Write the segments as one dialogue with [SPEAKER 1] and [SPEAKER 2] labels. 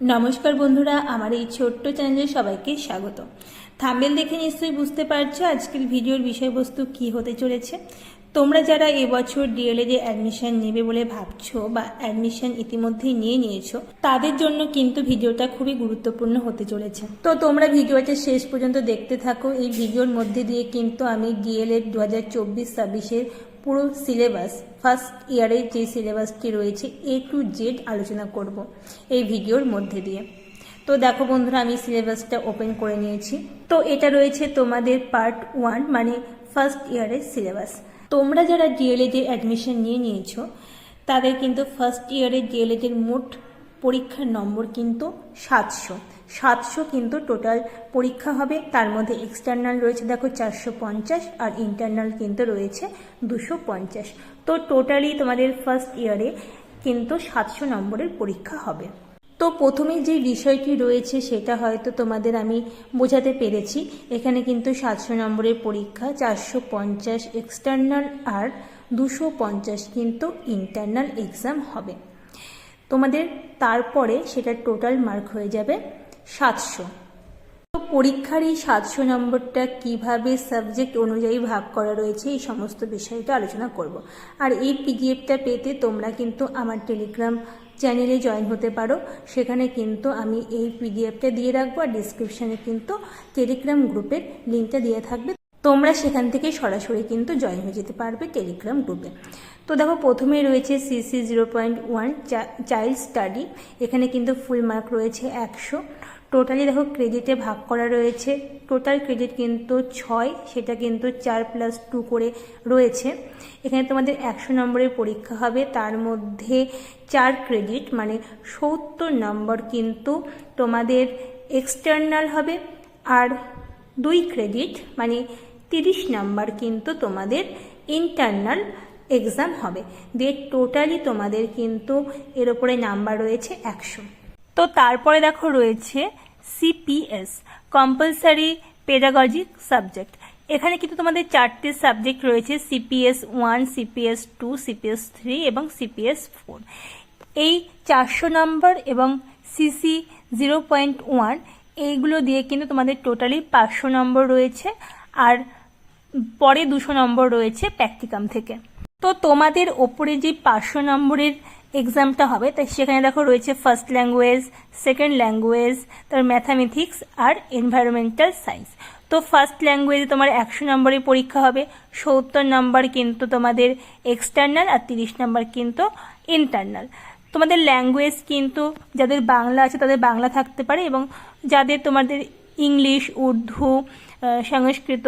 [SPEAKER 1] নমস্কার বন্ধুরা, আমার এই ছোট্ট চ্যানেলে সবাইকে স্বাগত। থাম্বেল দেখে নিশ্চয়ই বুঝতে পারছ আজকের ভিডিওর বিষয়বস্তু কি হতে চলেছে। তোমরা যারা এবছর ডিএলএড অ্যাডমিশন নেবে বলে ভাবছ বা অ্যাডমিশন ইতিমধ্যেই নিয়ে নিয়েছো, তাদের জন্য কিন্তু ভিডিওটা খুবই গুরুত্বপূর্ণ হতে চলেছে। তো তোমরা ভিডিওটা শেষ পর্যন্ত দেখতে থাকো। এই ভিডিওর মধ্যে দিয়ে কিন্তু আমি ডিএলএড দু হাজার চব্বিশ ছাব্বিশের পুরো সিলেবাস ফার্স্ট ইয়ারের যে সিলেবাসটি রয়েছে এ টু জেড আলোচনা করব এই ভিডিওর মধ্যে দিয়ে। তো দেখো বন্ধুরা, আমি সিলেবাসটা ওপেন করে নিয়েছি। তো এটা রয়েছে তোমাদের পার্ট ওয়ান মানে ফার্স্ট ইয়ারের সিলেবাস তোমরা যারা ডিএলএড এর অ্যাডমিশন নিয়ে নিয়েছো, তাদের কিন্তু ফার্স্ট ইয়ারের ডিএলএড এর মোট পরীক্ষার নম্বর কিন্তু সাতশো। সাতশো কিন্তু টোটাল পরীক্ষা হবে। তার মধ্যে এক্সটার্নাল রয়েছে, দেখো চারশো পঞ্চাশ আর ইন্টারনাল কিন্তু রয়েছে দুশো পঞ্চাশ। তো টোটালি তোমাদের ফার্স্ট ইয়ারে কিন্তু সাতশো নম্বরের পরীক্ষা হবে। তো প্রথমে যে বিষয়টি রয়েছে সেটা হয়তো তোমাদের আমি বোঝাতে পেরেছি। এখানে কিন্তু সাতশো নম্বরের পরীক্ষা, চারশো পঞ্চাশ এক্সটার্নাল আর দুশো পঞ্চাশ কিন্তু ইন্টারনাল এক্সাম হবে। তোমাদের তারপরে সেটা টোটাল মার্ক হয়ে যাবে। সাতশো। তো পরীক্ষার এই সাতশো নম্বরটা কীভাবে সাবজেক্ট অনুযায়ী ভাগ করা রয়েছে, এই সমস্ত বিষয়টা আলোচনা করব। আর এই পিডিএফটা পেতে তোমরা কিন্তু আমার টেলিগ্রাম চ্যানেলে জয়েন হতে পারো। সেখানে কিন্তু আমি এই পিডিএফটা দিয়ে রাখব আর ডিসক্রিপশানে কিন্তু টেলিগ্রাম গ্রুপের লিঙ্কটা দিয়ে থাকবে। তোমরা সেখান থেকে সরাসরি কিন্তু জয়েন হয়ে যেতে পারবে টেলিগ্রাম গ্রুপে তো দেখো প্রথমে রয়েছে CC zero point one child study এখানে কিন্তু ফুল মার্ক রয়েছে একশো। টোটালি দেখো ক্রেডিটে ভাগ করা রয়েছে। টোটাল ক্রেডিট কিন্তু ছয়, সেটা কিন্তু চার প্লাস টু করে রয়েছে। এখানে তোমাদের একশো নম্বরের পরীক্ষা হবে। তার মধ্যে চার ক্রেডিট মানে সত্তর নম্বর কিন্তু তোমাদের এক্সটার্নাল হবে। আর দুই ক্রেডিট মানে তিরিশ নাম্বার কিন্তু তোমাদের ইন্টারনাল এক্সাম হবে। দিয়ে টোটালি তোমাদের কিন্তু এর ওপরে নাম্বার রয়েছে একশো। তো তারপরে দেখো রয়েছে সিপিএস কম্পালসারি পেডাগজিক সাবজেক্ট এখানে কিন্তু তোমাদের চারটে সাবজেক্ট রয়েছে CPS one CPS two CPS three এবং সিপিএস ফোর এই চারশো নম্বর এবং সিসি জিরো পয়েন্ট ওয়ান এইগুলো দিয়ে কিন্তু তোমাদের টোটালি পাঁচশো নম্বর রয়েছে। আর পরে দুশো নম্বর রয়েছে প্র্যাকটিকাম থেকে। তো তোমাদের ওপরে যে পাঁচশো নম্বরের এক্সামটা হবে তাই সেখানে দেখো রয়েছে ফার্স্ট ল্যাঙ্গুয়েজ সেকেন্ড ল্যাঙ্গুয়েজ তার ম্যাথামেটিক্স আর এনভায়রনমেন্টাল সায়েন্স তো ফার্স্ট ল্যাঙ্গুয়েজে তোমার একশো নম্বরের পরীক্ষা হবে, সত্তর নম্বর কিন্তু তোমাদের এক্সটার্নাল আর তিরিশ নম্বর কিন্তু ইন্টারনাল তোমাদের ল্যাঙ্গুয়েজ কিন্তু যাদের বাংলা আছে তাদের বাংলা থাকতে পারে এবং যাদের তোমাদের ইংলিশ, উর্দু সংস্কৃত,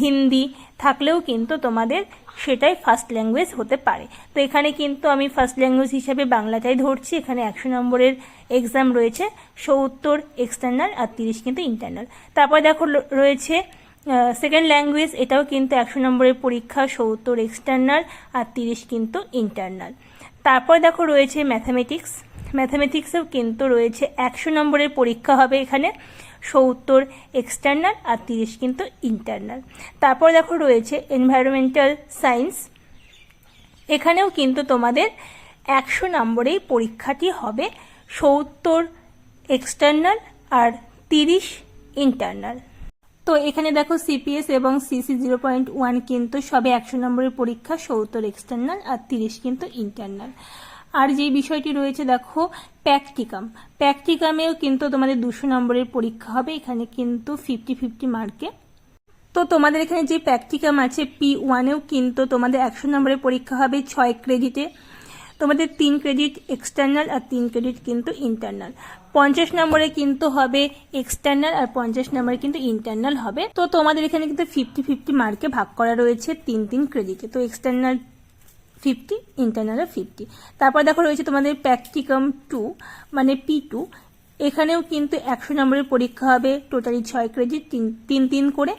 [SPEAKER 1] হিন্দি থাকলেও কিন্তু তোমাদের সেটাই ফার্স্ট ল্যাঙ্গুয়েজ হতে পারে। তো এখানে কিন্তু আমি ফার্স্ট ল্যাঙ্গুয়েজ হিসেবে বাংলাটাই ধরছি। এখানে একশো নম্বরের এক্সাম রয়েছে, সত্তর এক্সটার্নাল আর তিরিশ কিন্তু ইন্টারনাল তারপর দেখো রয়েছে সেকেন্ড ল্যাঙ্গুয়েজ এটাও কিন্তু একশো নম্বরের পরীক্ষা, সত্তর এক্সটার্নাল আর তিরিশ কিন্তু ইন্টারনাল তারপর দেখো রয়েছে ম্যাথামেটিক্স ম্যাথামেটিক্সেও কিন্তু রয়েছে একশো নম্বরের পরীক্ষা হবে এখানে। সত্তর এক্সটার্নাল আর তিরিশ কিন্তু ইন্টারনাল তারপর দেখো রয়েছে এনভায়রনমেন্টাল সায়েন্স এখানেও কিন্তু তোমাদের একশো নম্বরেই পরীক্ষাটি হবে সত্তর এক্সটার্নাল আর তিরিশ ইন্টারনাল তো এখানে দেখো সিপিএস এবং সিসি জিরো পয়েন্ট ওয়ান কিন্তু সবে একশো নম্বরের পরীক্ষা, সত্তর এক্সটার্নাল আর তিরিশ কিন্তু ইন্টারনাল আর যে বিষয়টি রয়েছে, দেখো, প্র্যাকটিকাম। প্র্যাকটিকামেও কিন্তু তোমাদের দুশো নম্বরের পরীক্ষা হবে, এখানে কিন্তু ফিফটি ফিফটি মার্কে তো তোমাদের এখানে যে প্র্যাকটিকাম আছে পি ওয়ানেও কিন্তু তোমাদের একশো নম্বরের পরীক্ষা হবে ছয় ক্রেডিটে তোমাদের তিন ক্রেডিট এক্সটার্নাল আর তিন ক্রেডিট কিন্তু ইন্টারনাল পঞ্চাশ নম্বরে কিন্তু হবে এক্সটার্নাল আর পঞ্চাশ নম্বরে কিন্তু ইন্টারনাল হবে। তো তোমাদের এখানে কিন্তু ফিফটি ফিফটি মার্কে ভাগ করা রয়েছে তিন তিন ক্রেডিটে তো এক্সটার্নাল ফিফটি ইন্টারনালে ফিফটি তারপর দেখো রয়েছে তোমাদের প্র্যাকটিকাম টু মানে পি টু এখানেও কিন্তু একশো নম্বরের পরীক্ষা হবে টোটালি ছয় ক্রেডিট তিন তিন তিন করে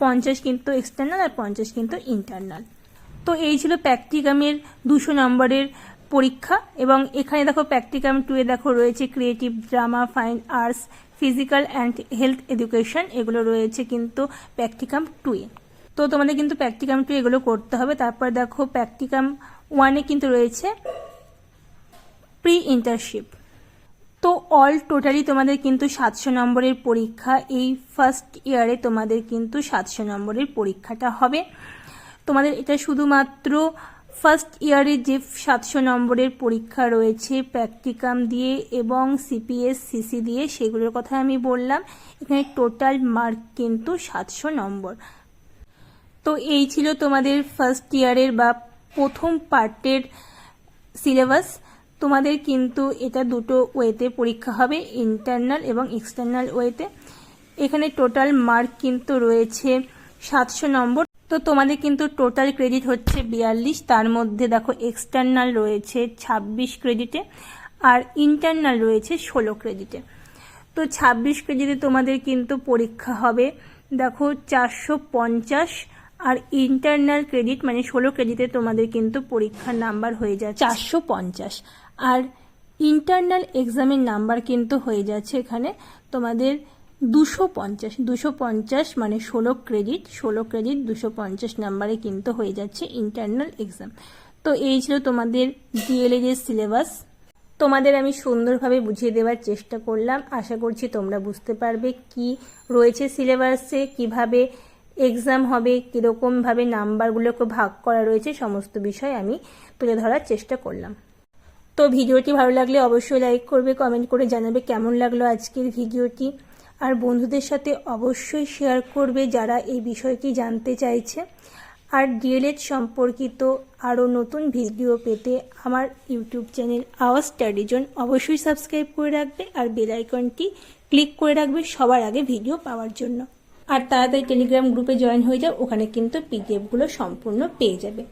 [SPEAKER 1] পঞ্চাশ কিন্তু এক্সটার্নাল আর পঞ্চাশ কিন্তু ইন্টারনাল তো এই ছিল প্র্যাকটিকামের দুশো নম্বরের পরীক্ষা এবং এখানে দেখো প্র্যাকটিকাম টুয়ে দেখো রয়েছে creative drama fine arts physical and health education এগুলো রয়েছে কিন্তু প্র্যাকটিকাম টুয়ে তো তোমাদের কিন্তু প্র্যাকটিকাম টু এগুলো করতে হবে। তারপর দেখো প্র্যাকটিকাম ওয়ানে কিন্তু রয়েছে প্রি ইন্টারশিপ তো অল টোটালি তোমাদের কিন্তু সাতশো নম্বরের পরীক্ষা, এই ফার্স্ট ইয়ারে তোমাদের কিন্তু সাতশো নম্বরের পরীক্ষাটা হবে। তোমাদের এটা শুধুমাত্র ফার্স্ট ইয়ারে যে সাতশো নম্বরের পরীক্ষা রয়েছে প্র্যাকটিকাম দিয়ে এবং সিপিএস সিসি দিয়ে, সেগুলোর কথা আমি বললাম। এখানে টোটাল মার্ক কিন্তু সাতশো নম্বর। তো এই ছিল তোমাদের ফার্স্ট ইয়ারের বা প্রথম পার্টের সিলেবাস তোমাদের কিন্তু এটা দুটো ওয়েতে পরীক্ষা হবে ইন্টারনাল এবং এক্সটার্নাল ওয়েতে এখানে টোটাল মার্ক কিন্তু রয়েছে সাতশো নম্বর। তো তোমাদের কিন্তু টোটাল ক্রেডিট হচ্ছে বিয়াল্লিশ, তার মধ্যে দেখো এক্সটার্নাল রয়েছে ছাব্বিশ ক্রেডিটে আর ইন্টারনাল রয়েছে ষোলো ক্রেডিটে তো ছাব্বিশ ক্রেডিটে তোমাদের কিন্তু পরীক্ষা হবে, দেখো চারশো পঞ্চাশ আর ইন্টারনাল ক্রেডিট মানে ষোলো ক্রেডিটে তোমাদের কিন্তু পরীক্ষার নাম্বার হয়ে যাচ্ছে। চারশো পঞ্চাশ। আর ইন্টারনাল এক্সামের নাম্বার কিন্তু হয়ে যাচ্ছে এখানে তোমাদের দুশো পঞ্চাশ। দুশো পঞ্চাশ মানে ষোলো ক্রেডিট ষোলো ক্রেডিট দুশো পঞ্চাশ নাম্বারে কিন্তু হয়ে যাচ্ছে ইন্টারনাল এক্সাম তো এই ছিল তোমাদের ডিএলএড এর সিলেবাস তোমাদের আমি সুন্দরভাবে বুঝিয়ে দেওয়ার চেষ্টা করলাম। আশা করছি তোমরা বুঝতে পারবে কি রয়েছে সিলেবাসে কীভাবে এক্সাম হবে কীরকমভাবে নাম্বারগুলোকে ভাগ করা রয়েছে, সমস্ত বিষয় আমি তুলে ধরার চেষ্টা করলাম। তো ভিডিওটি ভালো লাগলে অবশ্যই লাইক করবে কমেন্ট করে জানাবে কেমন লাগল আজকের ভিডিওটি। আর বন্ধুদের সাথে অবশ্যই শেয়ার করবে যারা এই বিষয়টি জানতে চাইছে। আর ডিএলএড সম্পর্কিত আরও নতুন ভিডিও পেতে আমার YouTube channel Awaaz study zone অবশ্যই সাবস্ক্রাইব করে রাখবে আর বেল আইকনটি ক্লিক করে রাখবে সবার আগে ভিডিও পাওয়ার জন্য। আর তাড়াতাড়ি টেলিগ্রাম গ্রুপে জয়েন হয়ে যাও ওখানে কিন্তু পিডিএফগুলো সম্পূর্ণ পেয়ে যাবে।